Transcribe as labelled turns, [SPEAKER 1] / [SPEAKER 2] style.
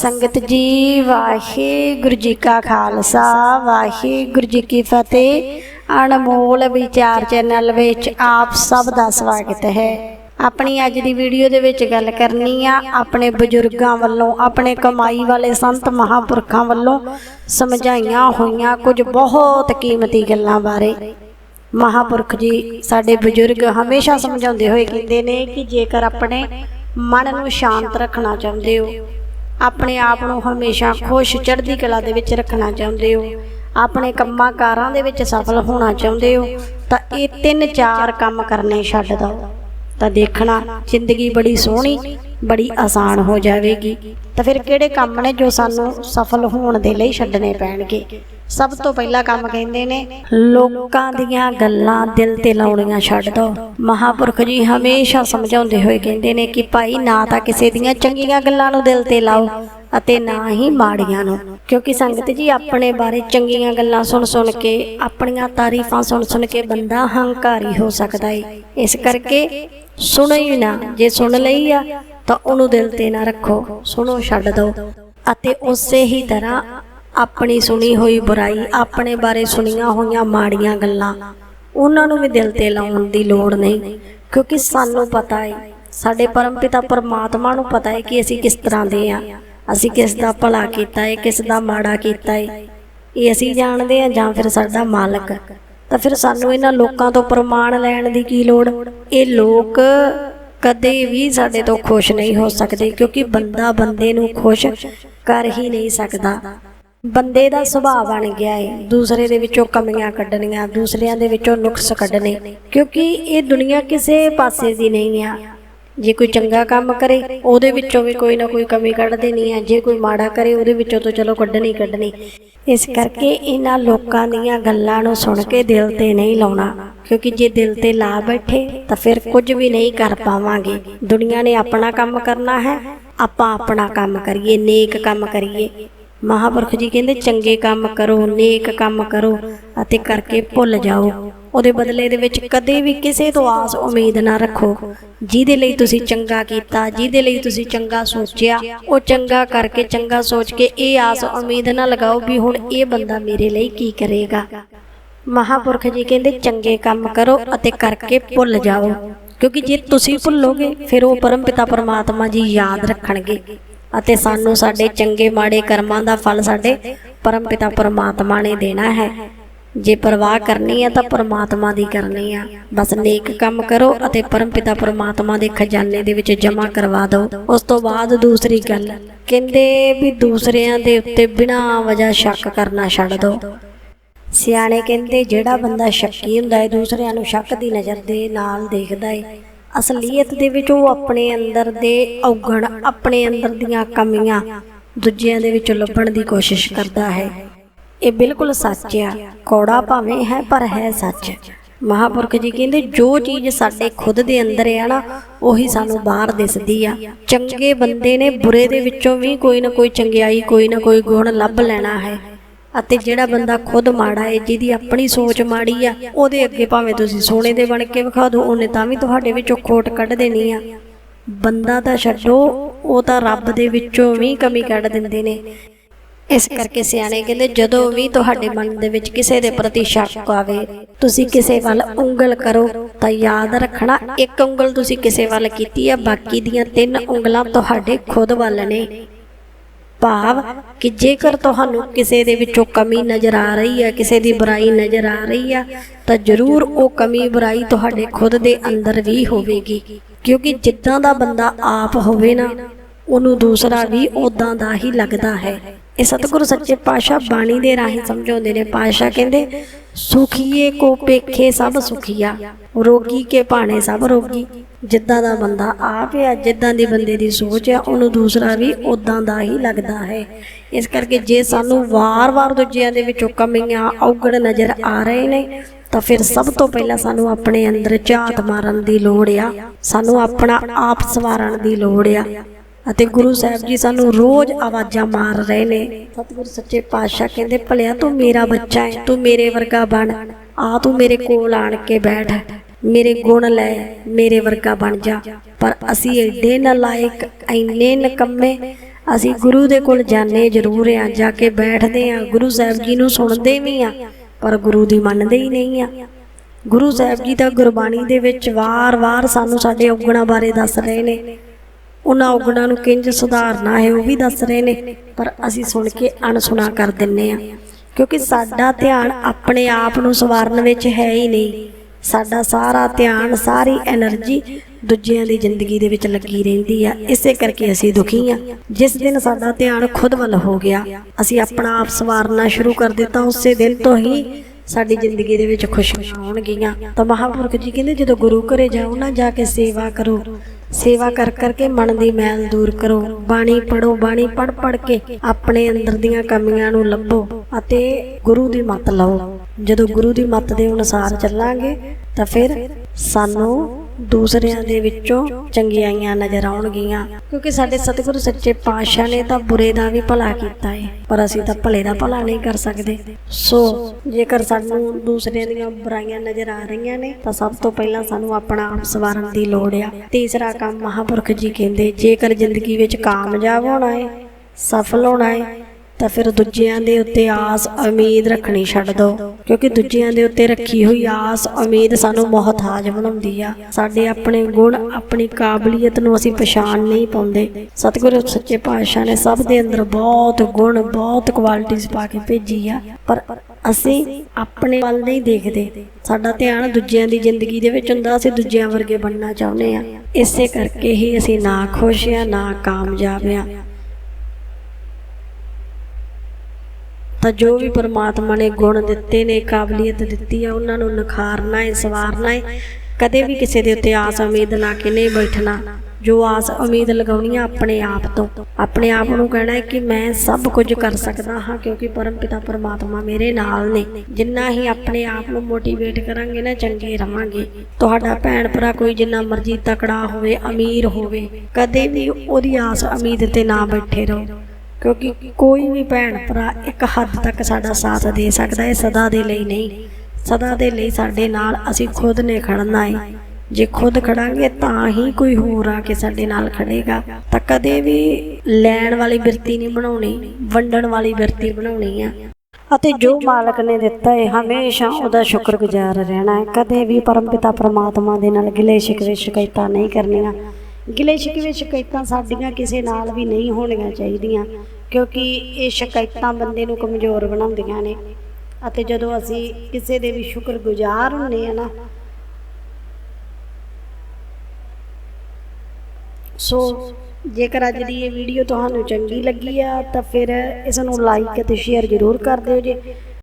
[SPEAKER 1] ਸੰਗਤ ਜੀ, ਵਾਹਿਗੁਰੂ ਜੀ ਕਾ ਖਾਲਸਾ, ਵਾਹਿਗੁਰੂ ਜੀ ਕੀ ਫਤਿਹ। ਅਨਮੋਲ ਵਿਚਾਰ ਚੈਨਲ ਵਿੱਚ ਆਪ ਸਭ ਦਾ ਸਵਾਗਤ ਹੈ। ਆਪਣੀ ਅੱਜ ਦੀ ਵੀਡੀਓ ਦੇ ਵਿੱਚ ਗੱਲ ਕਰਨੀ ਆ, ਆਪਣੇ ਬਜ਼ੁਰਗਾਂ ਵੱਲੋਂ, ਆਪਣੇ ਕਮਾਈ ਵਾਲੇ ਸੰਤ ਮਹਾਪੁਰਖਾਂ ਵੱਲੋਂ ਸਮਝਾਈਆਂ ਹੋਈਆਂ ਕੁਝ ਬਹੁਤ ਕੀਮਤੀ ਗੱਲਾਂ ਬਾਰੇ। ਮਹਾਪੁਰਖ ਜੀ, ਸਾਡੇ ਬਜ਼ੁਰਗ ਹਮੇਸ਼ਾ ਸਮਝਾਉਂਦੇ ਹੋਏ ਕਹਿੰਦੇ ਨੇ ਕਿ ਜੇਕਰ ਆਪਣੇ ਮਨ ਨੂੰ ਸ਼ਾਂਤ ਰੱਖਣਾ ਚਾਹੁੰਦੇ ਹੋ ਆਪਣੇ ਆਪ ਨੂੰ ਹਮੇਸ਼ਾ ਖੁਸ਼ ਚੜ੍ਹਦੀ ਕਲਾ ਦੇ ਵਿੱਚ ਰੱਖਣਾ ਚਾਹੁੰਦੇ ਹੋ। ਆਪਣੇ ਕੰਮਾਂ ਕਾਰਾਂ ਦੇ ਵਿੱਚ ਸਫਲ ਹੋਣਾ ਚਾਹੁੰਦੇ ਹੋ। ਤਾਂ ਇਹ ਤਿੰਨ ਚਾਰ ਕੰਮ ਕਰਨੇ ਛੱਡ ਦਿਓ। ਤਾਂ ਦੇਖਣਾ, ਜ਼ਿੰਦਗੀ ਬੜੀ ਸੋਹਣੀ, ਬੜੀ ਆਸਾਨ ਹੋ ਜਾਵੇਗੀ। ਤਾਂ ਫਿਰ ਕਿਹੜੇ ਕੰਮ ਨੇ ਜੋ ਸਾਨੂੰ ਸਫਲ ਹੋਣ ਦੇ ਲਈ ਛੱਡਣੇ ਪੈਣਗੇ? ਸਭ ਤੋਂ ਪਹਿਲਾ ਕੰਮ ਕਹਿੰਦੇ ਨੇ ਲੋਕਾਂ ਦੀਆਂ ਗੱਲਾਂ ਦਿਲ ਤੇ ਲਾਉਣੀਆਂ ਛੱਡ ਦਿਓ ਮਹਾਪੁਰਖ ਜੀ ਹਮੇਸ਼ਾ ਸਮਝਾਉਂਦੇ ਹੋਏ ਕਹਿੰਦੇ ਨੇ ਕਿ ਭਾਈ ਨਾ ਤਾਂ ਕਿਸੇ ਦੀਆਂ ਚੰਗੀਆਂ ਗੱਲਾਂ ਨੂੰ ਦਿਲ ਤੇ ਲਾਓ ਅਤੇ ਨਾ ਹੀ ਮਾੜੀਆਂ ਨੂੰ। ਕਿਉਂਕਿ ਸੰਗਤ ਜੀ ਆਪਣੇ ਬਾਰੇ ਚੰਗੀਆਂ ਗੱਲਾਂ ਸੁਣ ਸੁਣ ਕੇ ਆਪਣੀਆਂ ਤਾਰੀਫਾਂ ਸੁਣ ਸੁਣ ਕੇ ਬੰਦਾ ਹੰਕਾਰੀ ਹੋ ਸਕਦਾ ਹੈ ਇਸ ਕਰਕੇ ਸੁਣੋ ਹੀ ਨਾ। ਜੇ ਸੁਣ ਲਈ ਆ ਤਾਂ ਉਹਨੂੰ ਦਿਲ ਤੇ ਨਾ ਰੱਖੋ। ਸੁਣੋ ਛੱਡ ਦਿਓ ਅਤੇ ਉਸੇ ਹੀ ਤਰ੍ਹਾਂ ਆਪਣੀ ਸੁਣੀ ਹੋਈ ਬੁਰਾਈ, ਆਪਣੇ ਬਾਰੇ ਸੁਣੀਆਂ ਹੋਈਆਂ ਮਾੜੀਆਂ ਗੱਲਾਂ, ਉਹਨਾਂ ਨੂੰ ਵੀ ਦਿਲ ਤੇ ਲਾਉਣ ਦੀ ਲੋੜ ਨਹੀਂ, ਕਿਉਂਕਿ ਸਾਨੂੰ ਪਤਾ ਹੈ ਸਾਡੇ ਪਰਮਪਿਤਾ ਪਰਮਾਤਮਾ ਨੂੰ ਪਤਾ ਹੈ ਕਿ ਅਸੀਂ ਕਿਸ ਤਰ੍ਹਾਂ ਦੇ ਆ, ਅਸੀਂ ਕਿਸ ਦਾ ਭਲਾ ਕੀਤਾ ਹੈ ਕਿਸ ਦਾ ਮਾੜਾ ਕੀਤਾ ਹੈ ਇਹ ਅਸੀਂ ਜਾਣਦੇ ਆ ਜਾਂ ਫਿਰ ਸਾਡਾ ਮਾਲਕ, ਤਾਂ ਫਿਰ ਸਾਨੂੰ ਇਹਨਾਂ ਲੋਕਾਂ ਤੋਂ ਪ੍ਰਮਾਣ ਲੈਣ ਦੀ ਕੀ ਲੋੜ? ਇਹ ਲੋਕ ਕਦੇ ਵੀ ਸਾਡੇ ਤੋਂ ਖੁਸ਼ ਨਹੀਂ ਹੋ ਸਕਦੇ, ਕਿਉਂਕਿ ਬੰਦਾ ਬੰਦੇ ਨੂੰ ਖੁਸ਼ ਕਰ ਹੀ ਨਹੀਂ ਸਕਦਾ। ਬੰਦੇ ਦਾ ਸੁਭਾਅ ਬਣ ਗਿਆ ਹੈ ਦੂਸਰੇ ਦੇ ਵਿੱਚੋਂ ਕਮੀਆਂ ਕੱਢਣੀਆਂ, ਦੂਸਰਿਆਂ ਦੇ ਵਿੱਚੋਂ ਨੁਕਸ ਕੱਢਣੇ, ਕਿਉਂਕਿ ਇਹ ਦੁਨੀਆ ਕਿਸੇ ਪਾਸੇ ਦੀ ਨਹੀਂ ਆ। ਜੇ ਕੋਈ ਚੰਗਾ ਕੰਮ ਕਰੇ, ਉਹਦੇ ਵਿੱਚੋਂ ਵੀ ਕੋਈ ਨਾ ਕੋਈ ਕਮੀ ਕੱਢ ਦੇਣੀ ਹੈ ਜੇ ਕੋਈ ਮਾੜਾ ਕਰੇ, ਉਹਦੇ ਵਿੱਚੋਂ ਤਾਂ ਚਲੋ ਕੱਢਣੀ ਕੱਢਣੀ। ਇਸ ਕਰਕੇ ਇਹਨਾਂ ਲੋਕਾਂ ਦੀਆਂ ਗੱਲਾਂ ਨੂੰ ਸੁਣ ਕੇ ਦਿਲ ਤੇ ਨਹੀਂ ਲਾਉਣਾ। ਕਿਉਂਕਿ ਜੇ ਦਿਲ ਤੇ ਲਾ ਬੈਠੇ, ਤਾਂ ਫਿਰ ਕੁਝ ਵੀ ਨਹੀਂ ਕਰ ਪਾਵਾਂਗੇ। ਦੁਨੀਆ ਨੇ ਆਪਣਾ ਕੰਮ ਕਰਨਾ ਹੈ, ਆਪਾਂ ਆਪਣਾ ਕੰਮ ਕਰੀਏ, ਨੇਕ ਕੰਮ ਕਰੀਏ। ਮਹਾਪੁਰਖ ਜੀ ਕਹਿੰਦੇ, ਚੰਗੇ ਕੰਮ ਕਰੋ, ਨੇਕ ਕੰਮ ਕਰੋ ਅਤੇ ਕਰਕੇ ਭੁੱਲ ਜਾਓ। ਉਹਦੇ ਬਦਲੇ ਦੇ ਵਿੱਚ ਕਦੇ ਵੀ ਕਿਸੇ ਤੋਂ ਆਸ ਉਮੀਦ ਨਾ ਰੱਖੋ। ਜਿਹਦੇ ਲਈ ਤੁਸੀਂ ਚੰਗਾ ਕੀਤਾ, ਜਿਹਦੇ ਲਈ ਤੁਸੀਂ ਚੰਗਾ ਸੋਚਿਆ, ਉਹ ਚੰਗਾ ਕਰਕੇ ਚੰਗਾ ਸੋਚ ਕੇ ਇਹ ਆਸ ਉਮੀਦ ਨਾ ਲਗਾਓ ਵੀ ਹੁਣ ਇਹ ਬੰਦਾ ਮੇਰੇ ਲਈ ਕੀ ਕਰੇਗਾ। ਮਹਾਪੁਰਖ ਜੀ ਕਹਿੰਦੇ, ਚੰਗੇ ਕੰਮ ਕਰੋ ਅਤੇ ਕਰਕੇ ਭੁੱਲ ਜਾਓ। ਕਿਉਂਕਿ ਜੇ ਤੁਸੀਂ ਭੁੱਲੋਗੇ, ਫਿਰ ਉਹ ਪਰਮਪਿਤਾ ਪਰਮਾਤਮਾ ਜੀ ਯਾਦ ਰੱਖਣਗੇ। ਅਤੇ ਸਾਨੂੰ ਸਾਡੇ ਚੰਗੇ ਮਾੜੇ ਕਰਮਾਂ ਦਾ ਫਲ ਸਾਡੇ ਪਰਮ ਪਿਤਾ ਪਰਮਾਤਮਾ ਨੇ ਦੇਣਾ ਹੈ। ਜੇ ਪਰਵਾਹ ਕਰਨੀ ਹੈ ਤਾਂ ਪਰਮਾਤਮਾ ਦੀ ਕਰਨੀ ਆ। ਬਸ ਨੇਕ ਕੰਮ ਕਰੋ ਅਤੇ ਪਰਮ ਪਿਤਾ ਪਰਮਾਤਮਾ ਦੇ ਖਜ਼ਾਨੇ ਦੇ ਵਿੱਚ ਜਮ੍ਹਾਂ ਕਰਵਾ ਦਿਓ। ਉਸ ਤੋਂ ਬਾਅਦ ਦੂਸਰੀ ਗੱਲ, ਕਹਿੰਦੇ ਵੀ ਦੂਸਰਿਆਂ ਦੇ ਉੱਤੇ ਬਿਨਾਂ ਵਜ੍ਹਾ ਸ਼ੱਕ ਕਰਨਾ ਛੱਡ ਦਿਓ। ਸਿਆਣੇ ਕਹਿੰਦੇ, ਜਿਹੜਾ ਬੰਦਾ ਸ਼ੱਕੀ ਹੁੰਦਾ ਹੈ, ਦੂਸਰਿਆਂ ਨੂੰ ਸ਼ੱਕ ਦੀ ਨਜ਼ਰ ਦੇ ਨਾਲ ਦੇਖਦਾ ਹੈ ਅਸਲੀਅਤ ਦੇ ਵਿੱਚ ਉਹ ਆਪਣੇ ਅੰਦਰ ਦੇ ਔਗਣ, ਆਪਣੇ ਅੰਦਰ ਦੀਆਂ ਕਮੀਆਂ ਦੂਜਿਆਂ ਦੇ ਵਿੱਚ ਲੱਭਣ ਦੀ ਕੋਸ਼ਿਸ਼ ਕਰਦਾ ਹੈ। ਇਹ ਬਿਲਕੁਲ ਸੱਚ ਆ। ਕੌੜਾ ਭਾਵੇਂ ਹੈ, ਪਰ ਹੈ ਸੱਚ। ਮਹਾਪੁਰਖ ਜੀ ਕਹਿੰਦੇ, ਜੋ ਚੀਜ਼ ਸਾਡੇ ਖੁਦ ਦੇ ਅੰਦਰ ਆ ਨਾ, ਉਹੀ ਸਾਨੂੰ ਬਾਹਰ ਦਿਸਦੀ ਆ। ਚੰਗੇ ਬੰਦੇ ਨੇ ਬੁਰੇ ਦੇ ਵਿੱਚੋਂ ਵੀ ਕੋਈ ਨਾ ਕੋਈ ਚੰਗਿਆਈ, ਕੋਈ ਨਾ ਕੋਈ ਗੁਣ ਲੱਭ ਲੈਣਾ ਹੈ। ਅਤੇ ਜਿਹੜਾ ਬੰਦਾ ਖੁਦ ਮਾੜਾ ਹੈ, ਜਿਹਦੀ ਆਪਣੀ ਸੋਚ ਮਾੜੀ ਆ, ਉਹਦੇ ਅੱਗੇ ਭਾਵੇਂ ਤੁਸੀਂ ਸੋਨੇ ਦੇ ਬਣ ਕੇ ਵਿਖਾ ਦਿਓ, ਉਹਨੇ ਤਾਂ ਵੀ ਤੁਹਾਡੇ ਵਿੱਚੋਂ ਖੋਟ ਕੱਢ ਦੇਣੀ ਆ। ਬੰਦਾ ਤਾਂ ਛੱਡੋ, ਉਹ ਤਾਂ ਰੱਬ ਦੇ ਵਿੱਚੋਂ ਵੀ ਕਮੀ ਕੱਢ ਦਿੰਦੇ ਨੇ। ਇਸ ਕਰਕੇ ਸਿਆਣੇ ਕਹਿੰਦੇ, ਜਦੋਂ ਵੀ ਤੁਹਾਡੇ ਮਨ ਦੇ ਵਿੱਚ ਕਿਸੇ ਦੇ ਪ੍ਰਤੀ ਸ਼ੱਕ ਆਵੇ, ਤੁਸੀਂ ਕਿਸੇ ਵੱਲ ਉਂਗਲ ਕਰੋ, ਤਾਂ ਯਾਦ ਰੱਖਣਾ, ਇੱਕ ਉਂਗਲ ਤੁਸੀਂ ਕਿਸੇ ਵੱਲ ਕੀਤੀ ਆ, ਬਾਕੀ ਦੀਆਂ ਤਿੰਨ ਉਂਗਲਾਂ ਤੁਹਾਡੇ ਖੁਦ ਵੱਲ ਨੇ। ਭਾਵ ਕਿ ਜੇਕਰ ਤੁਹਾਨੂੰ ਕਿਸੇ ਦੇ ਵਿੱਚੋਂ ਕਮੀ ਨਜ਼ਰ ਆ ਰਹੀ ਹੈ, ਕਿਸੇ ਦੀ ਬੁਰਾਈ ਨਜ਼ਰ ਆ ਰਹੀ ਹੈ, ਤਾਂ ਜ਼ਰੂਰ ਉਹ ਕਮੀ ਬੁਰਾਈ ਤੁਹਾਡੇ ਖੁਦ ਦੇ ਅੰਦਰ ਵੀ ਹੋਵੇਗੀ। ਕਿਉਂਕਿ ਜਿੱਦਾਂ ਦਾ ਬੰਦਾ ਆਪ ਹੋਵੇ ਨਾ, ਉਹਨੂੰ ਦੂਸਰਾ ਵੀ ਉਦਾਂ ਦਾ ਹੀ ਲੱਗਦਾ ਹੈ। ਇਹ ਸਤਿਗੁਰੂ ਸੱਚੇ ਪਾਤਸ਼ਾਹ ਬਾਣੀ ਦੇ ਰਾਹੀਂ ਸਮਝਾਉਂਦੇ ਨੇ। ਪਾਤਸ਼ਾਹ ਕਹਿੰਦੇ, ਸੁਖੀਏ ਕੋ ਪੇਖੇ ਸਭ ਸੁਖੀਆ, ਰੋਗੀ ਕੇ ਭਾਣੇ ਸਭ ਰੋਗੀ। ਜਿੱਦਾਂ ਦਾ ਬੰਦਾ ਆਪ ਆ ਜਿੱਦਾਂ ਦੀ ਬੰਦੇ ਦੀ ਸੋਚ ਆ ਉਹਨੂੰ ਦੂਸਰਾ ਵੀ ਉਦਾਂ ਦਾ ਹੀ ਲੱਗਦਾ ਹੈ। ਇਸ ਕਰਕੇ ਜੇ ਸਾਨੂੰ ਵਾਰ-ਵਾਰ ਦੂਜਿਆਂ ਦੇ ਵਿੱਚੋਂ ਕਮੀਆਂ, ਔਗਣ ਨਜ਼ਰ ਆ ਰਹੇ ਨੇ, ਤਾਂ ਫਿਰ ਸਭ ਤੋਂ ਪਹਿਲਾਂ ਸਾਨੂੰ ਆਪਣੇ ਅੰਦਰ ਝਾਤ ਮਾਰਨ ਦੀ ਲੋੜ ਆ। ਸਾਨੂੰ ਆਪਣਾ ਆਪ ਸਵਾਰਨ ਦੀ ਲੋੜ ਆ। ਅਤੇ ਗੁਰੂ ਸਾਹਿਬ ਜੀ ਸਾਨੂੰ ਰੋਜ਼ ਆਵਾਜ਼ਾਂ ਮਾਰ ਰਹੇ ਨੇ, ਸਤਿਗੁਰ ਸੱਚੇ ਪਾਤਸ਼ਾਹ ਕਹਿੰਦੇ, ਭਲਿਆ ਤੂੰ ਮੇਰਾ ਬੱਚਾ ਹੈ, ਤੂੰ ਮੇਰੇ ਵਰਗਾ ਬਣ। ਆ ਤੂੰ ਮੇਰੇ ਕੋਲ ਆਣ ਕੇ ਬੈਠ। ਮੇਰੇ ਗੁਣ ਲੈ, ਮੇਰੇ ਵਰਗਾ ਬਣ ਜਾ। ਪਰ ਅਸੀਂ ਏਡੇ ਲਾਇਕ, ਐਨੇ ਨਕੰਮੇ, ਅਸੀਂ ਗੁਰੂ ਦੇ ਕੋਲ ਜਾਂਦੇ ਜ਼ਰੂਰ ਆ, ਜਾ ਕੇ ਬੈਠਦੇ ਆ। ਗੁਰੂ ਸਾਹਿਬ ਜੀ ਨੂੰ ਸੁਣਦੇ ਵੀ ਆ, ਪਰ ਗੁਰੂ ਦੀ ਮੰਨਦੇ ਹੀ ਨਹੀਂ ਆ। ਗੁਰੂ ਸਾਹਿਬ ਜੀ ਤਾਂ ਗੁਰਬਾਣੀ ਦੇ ਵਿੱਚ ਵਾਰ-ਵਾਰ ਸਾਨੂੰ ਸਾਡੇ ਔਗਣਾਂ ਬਾਰੇ ਦੱਸ ਰਹੇ ਨੇ। ਉਹਨਾਂ ਔਗਣਾਂ ਨੂੰ ਕਿੰਜ ਸੁਧਾਰਨਾ ਹੈ, ਉਹ ਵੀ ਦੱਸ ਰਹੇ ਨੇ। ਪਰ ਅਸੀਂ ਸੁਣ ਕੇ ਅਣਸੁਣਾ ਕਰ ਦਿੰਨੇ ਆ, ਕਿਉਂਕਿ ਸਾਡਾ ਧਿਆਨ ਆਪਣੇ ਆਪ ਨੂੰ ਸਵਾਰਨ ਵਿੱਚ ਹੈ ਹੀ ਨਹੀਂ। ਸਾਡਾ ਸਾਰਾ ਧਿਆਨ, ਸਾਰੀ એનર્ਜੀ ਦੂਜਿਆਂ ਦੀ ਜ਼ਿੰਦਗੀ ਦੇ ਵਿੱਚ ਲੱਗੀ ਰਹਿੰਦੀ ਆ। ਇਸੇ ਕਰਕੇ ਅਸੀਂ ਦੁਖੀ ਆ। ਜਿਸ ਦਿਨ ਸਾਡਾ ਧਿਆਨ ਖੁਦ ਵੱਲ ਹੋ ਗਿਆ, ਅਸੀਂ ਆਪਣਾ ਆਪ ਸਵਾਰਨਾ ਸ਼ੁਰੂ ਕਰ ਦਿੱਤਾ, ਉਸੇ ਦਿਨ ਤੋਂ ਹੀ ਸਾਡੀ ਜ਼ਿੰਦਗੀ ਦੇ ਵਿੱਚ ਖੁਸ਼ੀਆਂ ਆਉਣਗੀਆਂ। ਤਾਂ ਮਹਾਂਪੁਰਖ ਜੀ ਕਹਿੰਦੇ, ਜਦੋਂ ਗੁਰੂ ਘਰੇ ਜਾਓ ਨਾ, ਜਾ ਕੇ ਸੇਵਾ ਕਰੋ। ਸੇਵਾ ਕਰ ਕਰਕੇ ਮਨ ਦੀ ਮੈਲ ਦੂਰ ਕਰੋ। ਬਾਣੀ ਪੜੋ ਬਾਣੀ ਪੜ ਪੜ ਕੇ ਆਪਣੇ ਅੰਦਰ ਦੀਆਂ ਕਮੀਆਂ ਨੂੰ ਲੱਭੋ ਅਤੇ ਗੁਰੂ ਦੀ ਮੱਤ ਲਓ ਜਦੋਂ ਗੁਰੂ ਦੀ ਮੱਤ ਦੇ ਅਨੁਸਾਰ ਚੱਲਾਂਗੇ, ਤਾਂ ਫਿਰ ਸਾਨੂੰ ਦੂਸਰਿਆਂ ਦੇ ਵਿੱਚੋਂ ਚੰਗਿਆਈਆਂ ਨਜ਼ਰ ਆਉਣਗੀਆਂ। ਕਿਉਂਕਿ ਸਾਡੇ ਸਤਿਗੁਰੂ ਸੱਚੇ ਪਾਤਸ਼ਾਹ ਨੇ ਤਾਂ ਬੁਰੇ ਦਾ ਵੀ ਭਲਾ ਕੀਤਾ ਹੈ ਪਰ ਅਸੀਂ ਤਾਂ ਭਲੇ ਦਾ ਭਲਾ ਨਹੀਂ ਕਰ ਸਕਦੇ। ਸੋ, ਜੇਕਰ ਸਾਨੂੰ ਦੂਸਰਿਆਂ ਦੀਆਂ ਬੁਰਾਈਆਂ ਨਜ਼ਰ ਆ ਰਹੀਆਂ ਨੇ, ਤਾਂ ਸਭ ਤੋਂ ਪਹਿਲਾਂ ਸਾਨੂੰ ਆਪਣਾ ਆਪ ਸਵਾਰਨ ਦੀ ਲੋੜ ਆ। ਤੀਸਰਾ ਕੰਮ ਮਹਾਪੁਰਖ ਜੀ ਕਹਿੰਦੇ, ਜੇਕਰ ਜ਼ਿੰਦਗੀ ਵਿੱਚ ਕਾਮਯਾਬ ਹੋਣਾ ਹੈ ਸਫਲ ਹੋਣਾ ਹੈ ਤਾਂ ਫਿਰ ਦੂਜਿਆਂ ਦੇ ਉੱਤੇ ਆਸ ਉਮੀਦ ਰੱਖਣੀ ਛੱਡ ਦਿਓ ਕਿਉਂਕਿ ਦੂਜਿਆਂ ਦੇ ਉੱਤੇ ਰੱਖੀ ਹੋਈ ਆਸ, ਉਮੀਦ ਸਾਨੂੰ ਮੁਹਤਾਜ ਬਣਾਉਂਦੀ ਆ। ਸਾਡੇ ਆਪਣੇ ਗੁਣ, ਆਪਣੀ ਕਾਬਲੀਅਤ ਨੂੰ ਅਸੀਂ ਪਛਾਣ ਨਹੀਂ ਪਾਉਂਦੇ। ਸਤਿਗੁਰੂ, ਸੱਚੇ ਪਾਤਸ਼ਾਹ ਨੇ ਸਭ ਦੇ ਅੰਦਰ ਬਹੁਤ ਗੁਣ, ਬਹੁਤ ਕੁਆਲਿਟੀਆਂ ਪਾ ਕੇ ਭੇਜੀ ਆ। ਪਰ ਅਸੀਂ ਆਪਣੇ ਵੱਲ ਨਹੀਂ ਦੇਖਦੇ। ਸਾਡਾ ਧਿਆਨ ਦੂਜਿਆਂ ਦੀ ਜ਼ਿੰਦਗੀ ਦੇ ਵਿੱਚ ਹੁੰਦਾ, ਅਸੀਂ ਦੂਜਿਆਂ ਵਰਗੇ ਬਣਨਾ ਚਾਹੁੰਦੇ ਆ। ਇਸੇ ਕਰਕੇ ਹੀ ਅਸੀਂ ਨਾ ਖੁਸ਼ ਆ, ਨਾ ਕਾਮਯਾਬ ਆ। ਤਾਂ ਜੋ ਵੀ ਪਰਮਾਤਮਾ ਨੇ ਗੁਣ ਦਿੱਤੇ ਨੇ, ਕਾਬਲੀਅਤ ਦਿੱਤੀ ਆ, ਉਹਨਾਂ ਨੂੰ ਨਿਖਾਰਨਾ ਹੈ ਸਵਾਰਨਾ ਹੈ ਕਦੇ ਵੀ ਕਿਸੇ ਦੇ ਉੱਤੇ ਆਸ ਉਮੀਦ ਲਾ ਕੇ ਨਹੀਂ ਬੈਠਣਾ। ਜੋ ਆਸ ਉਮੀਦ ਲਗਾਉਣੀ ਆ ਆਪਣੇ ਆਪ ਤੋਂ। ਆਪਣੇ ਆਪ ਨੂੰ ਕਹਿਣਾ ਹੈ ਕਿ ਮੈਂ ਸਭ ਕੁਝ ਕਰ ਸਕਦਾ ਹਾਂ, ਕਿਉਂਕਿ ਪਰਮ ਪਿਤਾ ਪਰਮਾਤਮਾ ਮੇਰੇ ਨਾਲ ਨੇ। ਜਿੰਨਾ ਹੀ ਆਪਣੇ ਆਪ ਨੂੰ ਮੋਟੀਵੇਟ ਕਰਾਂਗੇ ਨਾ, ਚੰਗੇ ਰਵਾਂਗੇ। ਤੁਹਾਡਾ ਭੈਣ ਭਰਾ ਕੋਈ ਜਿੰਨਾ ਮਰਜ਼ੀ ਤਕੜਾ ਹੋਵੇ, ਅਮੀਰ ਹੋਵੇ, ਕਦੇ ਵੀ ਉਹਦੀ ਆਸ ਉਮੀਦ ਤੇ ਨਾ ਬੈਠੇ ਰਹੋ। ਕਿਉਂਕਿ ਕੋਈ ਵੀ ਭੈਣ ਭਰਾ ਇੱਕ ਹੱਦ ਤੱਕ ਸਾਡਾ ਸਾਥ ਦੇ ਸਕਦਾ ਹੈ ਸਦਾ ਦੇ ਲਈ ਨਹੀਂ। ਸਦਾ ਦੇ ਲਈ ਸਾਡੇ ਨਾਲ ਅਸੀਂ ਖੁਦ ਨੇ ਖੜਨਾ ਹੈ ਜੇ ਖੁਦ ਖੜਾਂਗੇ ਤਾਂ ਹੀ ਕੋਈ ਹੋਰ ਆ ਕੇ ਸਾਡੇ ਨਾਲ ਖੜੇਗਾ। ਤਾਂ ਕਦੇ ਵੀ ਲੈਣ ਵਾਲੀ ਬਿਰਤੀ ਨਹੀਂ ਬਣਾਉਣੀ, ਵੰਡਣ ਵਾਲੀ ਬਿਰਤੀ ਬਣਾਉਣੀ ਆ। ਅਤੇ ਜੋ ਮਾਲਕ ਨੇ ਦਿੱਤਾ ਹੈ ਹਮੇਸ਼ਾ ਉਹਦਾ ਸ਼ੁਕਰਗੁਜ਼ਾਰ ਰਹਿਣਾ ਹੈ ਕਦੇ ਵੀ ਪਰਮਪਿਤਾ ਪ੍ਰਮਾਤਮਾ ਦੇ ਨਾਲ ਗਿਲੇ ਸ਼ਿਕਵੇ ਸ਼ਿਕਾਇਤਾਂ ਨਹੀਂ ਕਰਨੀਆਂ। ਗਿਲੇ ਸ਼ਿਕਵੇ ਸ਼ਿਕਾਇਤਾਂ ਸਾਡੀਆਂ ਕਿਸੇ ਨਾਲ ਵੀ ਨਹੀਂ ਹੋਣੀਆਂ ਚਾਹੀਦੀਆਂ, ਕਿਉਂਕਿ ਇਹ ਸ਼ਿਕਾਇਤਾਂ ਬੰਦੇ ਨੂੰ ਕਮਜ਼ੋਰ ਬਣਾਉਂਦੀਆਂ ਨੇ। ਅਤੇ ਜਦੋਂ ਅਸੀਂ ਕਿਸੇ ਦੇ ਵੀ ਸ਼ੁਕਰਗੁਜ਼ਾਰ ਹੁੰਨੇ ਆ ਨਾ, ਸੋ ਜੇਕਰ ਅੱਜ ਦੀ ਇਹ ਵੀਡੀਓ ਤੁਹਾਨੂੰ ਚੰਗੀ ਲੱਗੀ ਆ, ਤਾਂ ਫਿਰ ਇਸ ਨੂੰ ਲਾਈਕ ਅਤੇ ਸ਼ੇਅਰ ਜ਼ਰੂਰ ਕਰ ਦਿਓ ਜੀ।